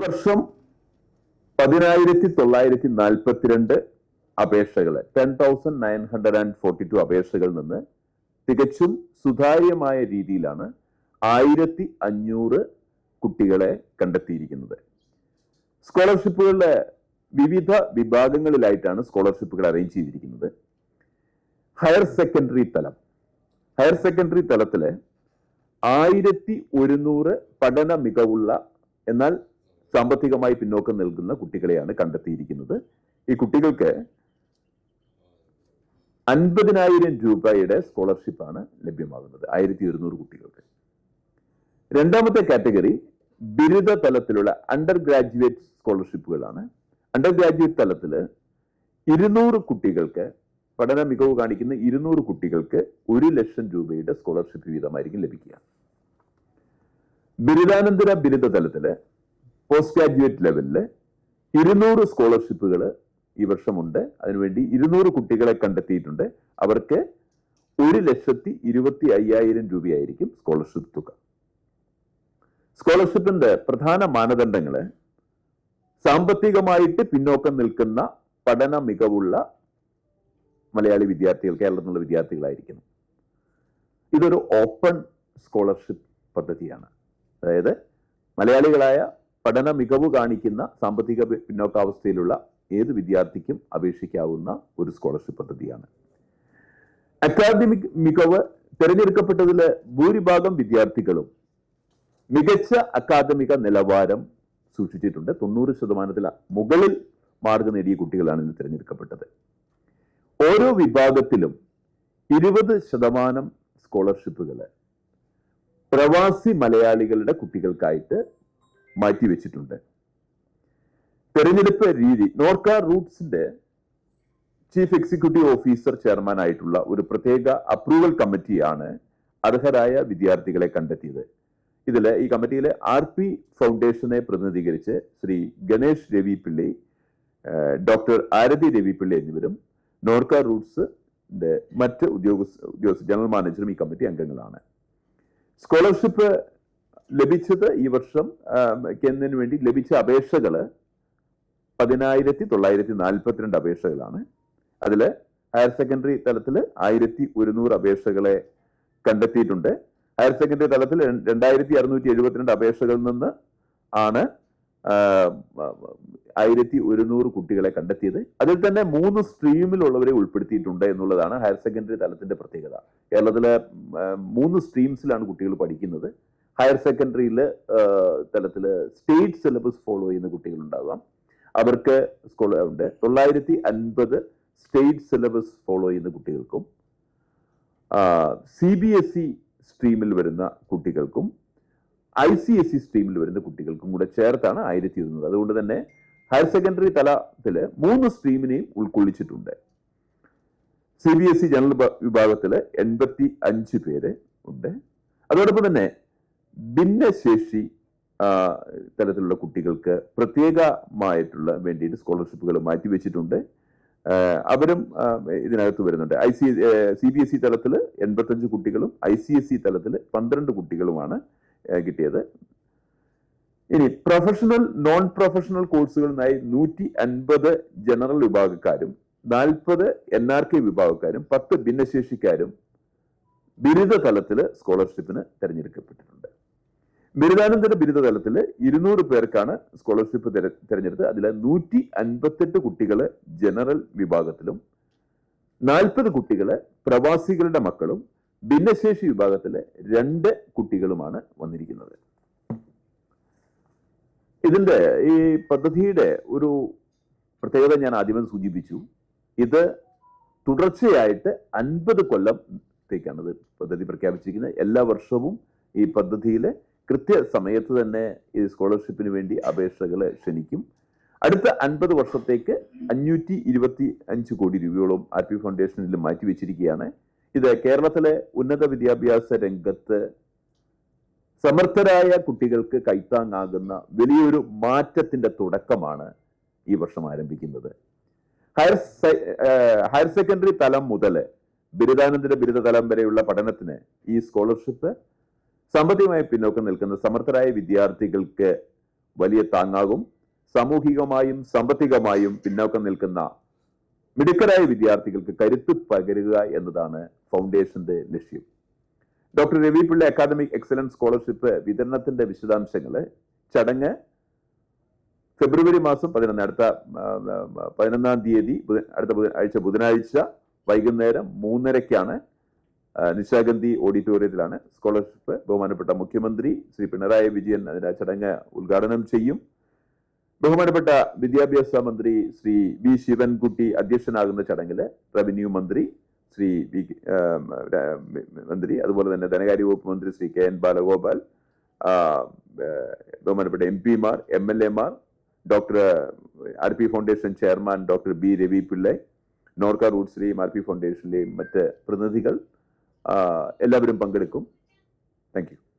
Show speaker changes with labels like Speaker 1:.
Speaker 1: വർഷം പതിനായിരത്തി തൊള്ളായിരത്തി നാൽപ്പത്തിരണ്ട് അപേക്ഷകൾ ten thousand nine hundred and forty two അപേക്ഷകളിൽ നിന്ന് തികച്ചും സുതാര്യമായ രീതിയിലാണ് ആയിരത്തി അഞ്ഞൂറ് കുട്ടികളെ കണ്ടെത്തിയിരിക്കുന്നത്. സ്കോളർഷിപ്പുകളുടെ വിവിധ വിഭാഗങ്ങളിലായിട്ടാണ് സ്കോളർഷിപ്പുകൾ അറേഞ്ച് ചെയ്തിരിക്കുന്നത്. ഹയർ സെക്കൻഡറി തലം. ഹയർ സെക്കൻഡറി തലത്തിലെ ആയിരത്തി ഒരുന്നൂറ് പഠന മികവുള്ള എന്നാൽ സാമ്പത്തികമായി പിന്നോക്കം നിൽക്കുന്ന കുട്ടികളെയാണ് കണ്ടെത്തിയിരിക്കുന്നത്. ഈ കുട്ടികൾക്ക് അൻപതിനായിരം രൂപയുടെ സ്കോളർഷിപ്പാണ് ലഭ്യമാകുന്നത്. ആയിരത്തി ഒരുന്നൂറ് കുട്ടികൾക്ക്. രണ്ടാമത്തെ കാറ്റഗറി ബിരുദ തലത്തിലുള്ള അണ്ടർ ഗ്രാജുവേറ്റ് സ്കോളർഷിപ്പുകളാണ്. അണ്ടർ ഗ്രാജുവേറ്റ് തലത്തിൽ ഇരുന്നൂറ് കുട്ടികൾക്ക് പഠന മികവ് കാണിക്കുന്ന ഇരുന്നൂറ് കുട്ടികൾക്ക് ഒരു ലക്ഷം രൂപയുടെ സ്കോളർഷിപ്പ് വീതമായിരിക്കും ലഭിക്കുക. ബിരുദാനന്തര ബിരുദ തലത്തിൽ പോസ്റ്റ് ഗ്രാജുവേറ്റ് ലെവലിൽ ഇരുന്നൂറ് സ്കോളർഷിപ്പുകൾ ഈ വർഷമുണ്ട്. അതിനുവേണ്ടി ഇരുന്നൂറ് കുട്ടികളെ കണ്ടെത്തിയിട്ടുണ്ട്. അവർക്ക് ഒരു ലക്ഷത്തി ഇരുപത്തി അയ്യായിരം രൂപയായിരിക്കും സ്കോളർഷിപ്പ് തുക. സ്കോളർഷിപ്പിന്റെ പ്രധാന മാനദണ്ഡങ്ങൾ സാമ്പത്തികമായിട്ട് പിന്നോക്കം നിൽക്കുന്ന പഠന മികവുള്ള മലയാളി വിദ്യാർത്ഥികൾ കേരളത്തിലുള്ള വിദ്യാർത്ഥികളായിരിക്കണം. ഇതൊരു ഓപ്പൺ സ്കോളർഷിപ്പ് പദ്ധതിയാണ്. അതായത് മലയാളികളായ പഠന മികവ് കാണിക്കുന്ന സാമ്പത്തിക പിന്നോക്കാവസ്ഥയിലുള്ള ഏത് വിദ്യാർത്ഥിക്കും അപേക്ഷിക്കാവുന്ന ഒരു സ്കോളർഷിപ്പ് പദ്ധതിയാണ്. അക്കാദമിക് മികവ് തിരഞ്ഞെടുക്കപ്പെട്ടതിൽ ഭൂരിഭാഗം വിദ്യാർത്ഥികളും മികച്ച അക്കാദമിക നിലവാരം സൂക്ഷിച്ചിട്ടുണ്ട്. തൊണ്ണൂറ് ശതമാനത്തിൽ മുകളിൽ മാർക്ക് നേടിയ കുട്ടികളാണ് ഇന്ന് തിരഞ്ഞെടുക്കപ്പെട്ടത്. ഓരോ വിഭാഗത്തിലും ഇരുപത് ശതമാനം സ്കോളർഷിപ്പുകൾ പ്രവാസി മലയാളികളുടെ കുട്ടികൾക്കായിട്ട് മാറ്റിവെച്ചിട്ടുണ്ട് തെരഞ്ഞെടുപ്പ് രീതി നോർക്ക റൂട്ട്സിന്റെ ചീഫ് എക്സിക്യൂട്ടീവ് ഓഫീസർ ചെയർമാൻ ആയിട്ടുള്ള ഒരു പ്രത്യേക അപ്രൂവൽ കമ്മിറ്റിയാണ് അർഹരായ വിദ്യാർത്ഥികളെ കണ്ടെത്തിയത്. ഇതിൽ ഈ കമ്മിറ്റിയിലെ ആർ പി ഫൗണ്ടേഷനെ പ്രതിനിധീകരിച്ച് ശ്രീ ഗണേഷ് രവി പിള്ളി ഡോക്ടർ ആരതി രവി പിള്ളി എന്നിവരും നോർക്ക റൂട്ട്സ് മറ്റ് ഉദ്യോഗസ്ഥ ഉദ്യോഗസ്ഥ ജനറൽ മാനേജറും ഈ കമ്മിറ്റി അംഗങ്ങളാണ്. സ്കോളർഷിപ്പ് ലഭിച്ചത് ഈ വർഷം കേന്ദ്രത്തിന് വേണ്ടി ലഭിച്ച അപേക്ഷകൾ പതിനായിരത്തി തൊള്ളായിരത്തി നാൽപ്പത്തിരണ്ട് അപേക്ഷകളാണ്. അതിൽ ഹയർ സെക്കൻഡറി തലത്തിൽ ആയിരത്തി ഒരുന്നൂറ് അപേക്ഷകളെ കണ്ടെത്തിയിട്ടുണ്ട്. ഹയർ സെക്കൻഡറി തലത്തിൽ രണ്ടായിരത്തി അറുന്നൂറ്റി എഴുപത്തിരണ്ട് അപേക്ഷകളിൽ നിന്ന് ആണ് ആയിരത്തി ഒരുന്നൂറ് കുട്ടികളെ കണ്ടെത്തിയത്. അതിൽ തന്നെ മൂന്ന് സ്ട്രീമിലുള്ളവരെ ഉൾപ്പെടുത്തിയിട്ടുണ്ട് എന്നുള്ളതാണ് ഹയർ സെക്കൻഡറി തലത്തിന്റെ പ്രത്യേകത. കേരളത്തിലെ മൂന്ന് സ്ട്രീംസിലാണ് കുട്ടികൾ പഠിക്കുന്നത്. ഹയർ സെക്കൻഡറിയിൽ തലത്തിൽ സ്റ്റേറ്റ് സിലബസ് ഫോളോ ചെയ്യുന്ന കുട്ടികളുണ്ടാവാം. അവർക്ക് സ്കൂൾ ഉണ്ട്. തൊള്ളായിരത്തി അൻപത് സ്റ്റേറ്റ് സിലബസ് ഫോളോ ചെയ്യുന്ന കുട്ടികൾക്കും സി ബി എസ് ഇ സ്ട്രീമിൽ വരുന്ന കുട്ടികൾക്കും ഐ സി എസ് ഇ സ്ട്രീമിൽ വരുന്ന കുട്ടികൾക്കും കൂടെ ചേർത്താണ് ആയിരത്തി ഇരുന്നൂറ് അതുകൊണ്ട് തന്നെ ഹയർ സെക്കൻഡറി തലത്തിൽ മൂന്ന് സ്ട്രീമിനെയും ഉൾക്കൊള്ളിച്ചിട്ടുണ്ട്. C B S E general വിഭാഗത്തിൽ എൺപത്തി അഞ്ച് പേര് ഉണ്ട്. അതോടൊപ്പം തന്നെ ഭിന്നശേഷി തലത്തിലുള്ള കുട്ടികൾക്ക് പ്രത്യേകമായിട്ടുള്ള വേണ്ടിയിട്ട് സ്കോളർഷിപ്പുകൾ മാറ്റിവെച്ചിട്ടുണ്ട്. അവരും ഇതിനകത്ത് വരുന്നുണ്ട്. I C C B S E തലത്തിൽ എൺപത്തഞ്ച് കുട്ടികളും ഐ സി എസ് ഇ തലത്തിൽ പന്ത്രണ്ട് കുട്ടികളുമാണ് കിട്ടിയത്. ഇനി പ്രൊഫഷണൽ നോൺ പ്രൊഫഷണൽ കോഴ്സുകളിനായി നൂറ്റി അൻപത് ജനറൽ വിഭാഗക്കാരും നാൽപ്പത് എൻ ആർ കെ വിഭാഗക്കാരും പത്ത് ഭിന്നശേഷിക്കാരും ബിരുദ തലത്തിൽ സ്കോളർഷിപ്പിന് തിരഞ്ഞെടുക്കപ്പെട്ടിട്ടുണ്ട്. ബിരുദാനന്തര ബിരുദ തലത്തിൽ ഇരുന്നൂറ് പേർക്കാണ് സ്കോളർഷിപ്പ് തിരഞ്ഞെടുത്ത് അതിൽ നൂറ്റി അൻപത്തെട്ട് കുട്ടികളെ ജനറൽ വിഭാഗത്തിലും നാൽപ്പത് കുട്ടികളെ പ്രവാസികളുടെ മക്കളും ഭിന്നശേഷി വിഭാഗത്തിലെ രണ്ട് കുട്ടികളുമാണ് വന്നിരിക്കുന്നത്. ഇതിന്റെ ഈ പദ്ധതിയുടെ ഒരു പ്രത്യേകത ഞാൻ ആദ്യമേ സൂചിപ്പിച്ചു. ഇത് തുടർച്ചയായിട്ട് അൻപത് കൊല്ലത്തേക്കാണ് ഇത് പദ്ധതി പ്രഖ്യാപിച്ചിരിക്കുന്നത്. എല്ലാ വർഷവും ഈ പദ്ധതിയിൽ കൃത്യസമയത്ത് തന്നെ ഈ സ്കോളർഷിപ്പിന് വേണ്ടി അപേക്ഷകൾ ക്ഷണിക്കും. അടുത്ത അൻപത് വർഷത്തേക്ക് അഞ്ഞൂറ്റി ഇരുപത്തി അഞ്ച് കോടി രൂപയോളം ആർ പി ഫൗണ്ടേഷനിൽ മാറ്റിവെച്ചിരിക്കുകയാണ്. ഇത് കേരളത്തിലെ ഉന്നത വിദ്യാഭ്യാസ രംഗത്ത് സമർത്ഥരായ കുട്ടികൾക്ക് കൈത്താങ്ങാകുന്ന വലിയൊരു മാറ്റത്തിന്റെ തുടക്കമാണ് ഈ വർഷം ആരംഭിക്കുന്നത്. ഹയർ ഹയർ സെക്കൻഡറി തലം മുതൽ ബിരുദാനന്തര ബിരുദ തലം വരെയുള്ള പഠനത്തിന് ഈ സ്കോളർഷിപ്പ് സാമ്പത്തികമായി പിന്നോക്കം നിൽക്കുന്ന സമർത്ഥരായ വിദ്യാർത്ഥികൾക്ക് വലിയ താങ്ങാകും. സാമൂഹികമായും സാമ്പത്തികമായും പിന്നോക്കം നിൽക്കുന്ന മിടുക്കരായ വിദ്യാർത്ഥികൾക്ക് കരുത്ത് പകരുക എന്നതാണ് ഫൗണ്ടേഷന്റെ ലക്ഷ്യം. Doctor Ravi Pillai academic excellence scholarship വിതരണത്തിന്റെ വിശദാംശങ്ങൾ ചടങ്ങ് ഫെബ്രുവരി മാസം പതിനൊന്ന് അടുത്ത പതിനൊന്നാം തീയതി അടുത്ത ആഴ്ച ബുധനാഴ്ച വൈകുന്നേരം മൂന്നരയ്ക്കാണ് നിശാഗന്ധി ഓഡിറ്റോറിയത്തിലാണ് സ്കോളർഷിപ്പ് ബഹുമാനപ്പെട്ട മുഖ്യമന്ത്രി ശ്രീ പിണറായി വിജയൻ അതിന്റെ ആ ചടങ്ങ് ഉദ്ഘാടനം ചെയ്യും. ബഹുമാനപ്പെട്ട വിദ്യാഭ്യാസ മന്ത്രി ശ്രീ വി ശിവൻകുട്ടി അധ്യക്ഷനാകുന്ന ചടങ്ങിൽ റവന്യൂ മന്ത്രി ശ്രീ വി മന്ത്രി അതുപോലെ തന്നെ ധനകാര്യ വകുപ്പ് മന്ത്രി ശ്രീ കെ എൻ ബാലഗോപാൽ ബഹുമാനപ്പെട്ട എം പിമാർ എം എൽ എമാർ doctor R P foundation chairman doctor B Ravi Pillai Norka റൂട്ട്സിലെയും R P ഫൗണ്ടേഷനിലെയും മറ്റ് പ്രതിനിധികൾ എല്ലാവരും പങ്കെടുക്കും. താങ്ക്